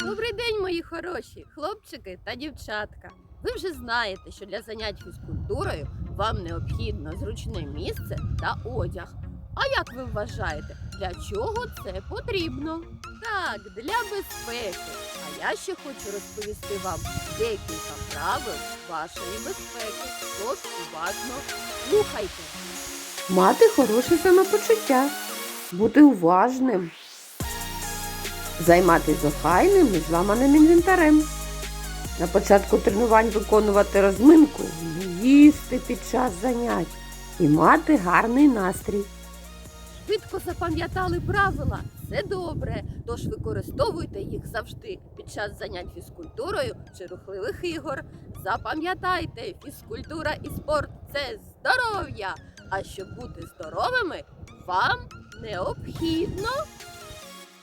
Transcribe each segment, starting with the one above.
Добрий день, мої хороші хлопчики та дівчатка. Ви вже знаєте, що для занять фізкультурою вам необхідно зручне місце та одяг. А як ви вважаєте, для чого це потрібно? Так, для безпеки. А я ще хочу розповісти вам декілька правил вашої безпеки. Тож уважно слухайте. Мати хороше самопочуття, бути уважним, займатися охайним і зламаним інвентарем. На початку тренувань виконувати розминку, їсти під час занять і мати гарний настрій. Швидко запам'ятали правила. Це добре. Тож використовуйте їх завжди під час занять фізкультурою чи рухливих ігор. Запам'ятайте, фізкультура і спорт це здоров'я. А щоб бути здоровими, вам необхідно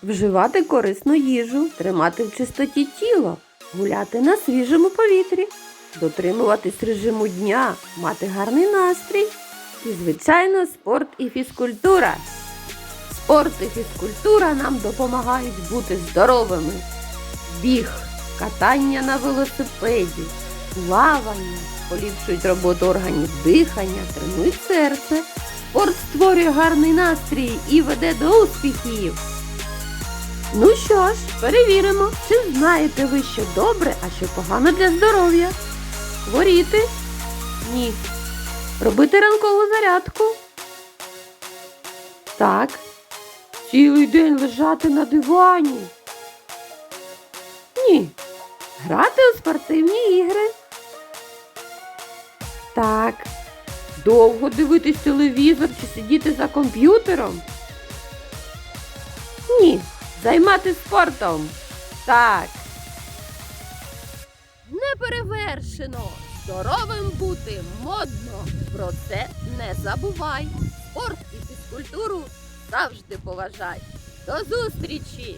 Вживати корисну їжу, тримати в чистоті тіло, гуляти на свіжому повітрі, дотримуватись режиму дня, мати гарний настрій і, звичайно, спорт і фізкультура. Спорт і фізкультура нам допомагають бути здоровими. Біг, катання на велосипеді, плавання поліпшують роботу органів дихання, тренують серце. Спорт створює гарний настрій і веде до успіхів. Ну що ж, перевіримо, чи знаєте ви, що добре, а що погано для здоров'я. Хворіти? Ні. Робити ранкову зарядку? Так. Цілий день лежати на дивані? Ні. Грати у спортивні ігри? Так. Довго дивитись телевізор чи сидіти за комп'ютером? Ні. Займатися спортом. Так. неперевершено. Здоровим бути модно. Про це не забувай. Спорт і фізкультуру завжди поважай. До зустрічі!